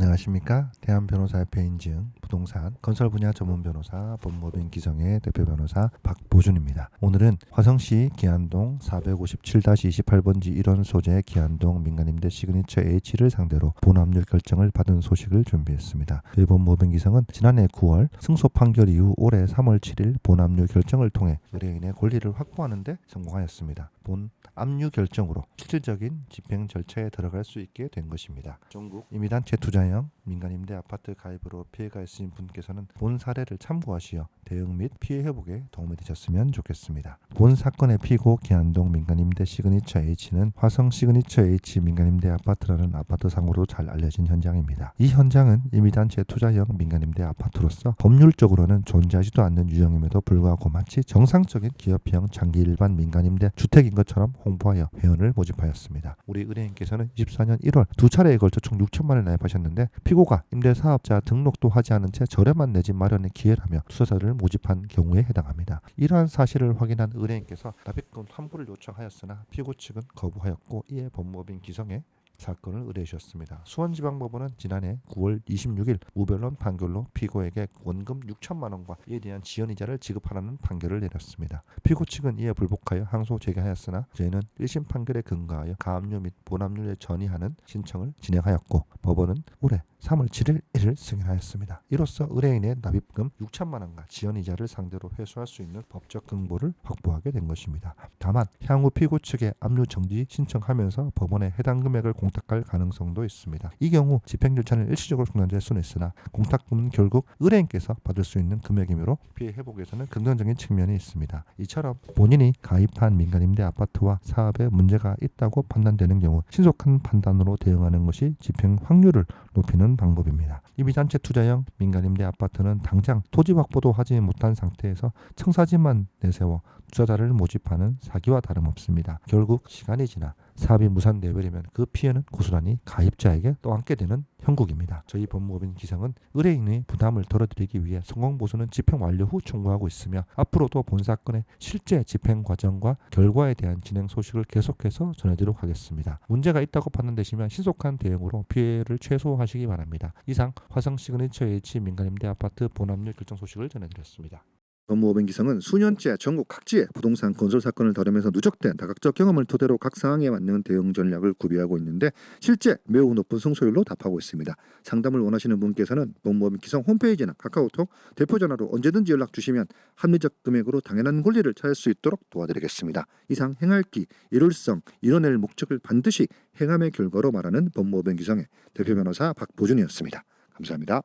안녕하십니까 대한 변호사협회 인증 부동산 건설 분야 전문 변호사 법무법인 기성의 대표 변호사 박보준입니다. 오늘은 화성시 기안동 457-28번지 1원 소재 기안동 민간임대 시그니처 H를 상대로 본합류 결정을 받은 소식을 준비했습니다. 저희 법무법인 기성은 지난해 9월 승소 판결 이후 올해 3월 7일 본합류 결정을 통해 의뢰인의 권리를 확보하는 데 성공하였습니다. 본 압류 결정으로 실질적인 집행 절차에 들어갈 수 있게 된 것입니다. 전국 임의단체 투자형 민간임대 아파트 가입으로 피해가 있으신 분께서는 본 사례를 참고하시어 대응 및 피해 회복에 도움이 되셨으면 좋겠습니다. 본 사건의 피고 기안동 민간임대 시그니처 H는 화성 시그니처 H 민간임대 아파트라는 아파트 상으로 잘 알려진 현장입니다. 이 현장은 임의단체 투자형 민간임대 아파트로서 법률적으로는 존재하지도 않는 유형임에도 불구하고 마치 정상적인 기업형 장기 일반 민간임대 주택인 것 처럼 홍보하여 회원을 모집하였습니다. 우리 의뢰인께서는 24년 1월 두 차례에 걸쳐 총 6천만 원을 나입하셨는데 피고가 임대사업자 등록도 하지 않은 채 저렴한 내 집 마련의 기회라며 투자자를 모집한 경우에 해당합니다. 이러한 사실을 확인한 의뢰인께서 납입금 환불을 요청하였으나 피고 측은 거부하였고 이에 법무법인 기성에 사건을 의뢰해 주셨습니다. 수원지방법원은 지난해 9월 26일 무변론 판결로 피고에게 원금 6천만 원과 이에 대한 지연이자를 지급하라는 판결을 내렸습니다. 피고 측은 이에 불복하여 항소 제기하였으나 저희는 1심 판결에 근거하여 가압류 및 본압류에 전이하는 신청을 진행하였고 법원은 올해 3월 7일 이를 승인하였습니다. 이로써 의뢰인의 납입금 6천만 원과 지연이자를 상대로 회수할 수 있는 법적 근거를 확보하게 된 것입니다. 다만 향후 피고 측에 압류 정지 신청하면서 법원에 해당 금액을 공탁할 가능성도 있습니다. 이 경우 집행 절차는 일시적으로 중단될 수는 있으나 공탁금은 결국 의뢰인께서 받을 수 있는 금액이므로 피해 회복에서는 긍정적인 측면이 있습니다. 이처럼 본인이 가입한 민간 임대 아파트와 사업에 문제가 있다고 판단되는 경우 신속한 판단으로 대응하는 것이 집행 확률을 높이는 방법입니다. 이비단체 투자형 민간임대 아파트는 당장 토지 확보도 하지 못한 상태에서 청사진만 내세워 투자자를 모집하는 사기와 다름없습니다. 결국 시간이 지나 사업이 무산되어버리면 그 피해는 고스란히 가입자에게 또 안게 되는 형국입니다. 저희 법무법인 기상은 의뢰인의 부담을 덜어드리기 위해 성공보수는 집행 완료 후 청구하고 있으며 앞으로도 본 사건의 실제 집행 과정과 결과에 대한 진행 소식을 계속해서 전해드리도록 하겠습니다. 문제가 있다고 판단되시면 신속한 대응으로 피해를 최소화하시기 바랍니다. 이상 화성 시그니처 H 민간임대 아파트 본압류 결정 소식을 전해드렸습니다. 법무법인 기성은 수년째 전국 각지의 부동산 건설 사건을 다루면서 누적된 다각적 경험을 토대로 각 상황에 맞는 대응 전략을 구비하고 있는데 실제 매우 높은 승소율로 답하고 있습니다. 상담을 원하시는 분께서는 법무법인 기성 홈페이지나 카카오톡 대표 전화로 언제든지 연락 주시면 합리적 금액으로 당연한 권리를 찾을 수 있도록 도와드리겠습니다. 이상 행할기, 일월성, 이뤄낼 목적을 반드시 행함의 결과로 말하는 법무법인 기성의 대표 변호사 박보준이었습니다. 감사합니다.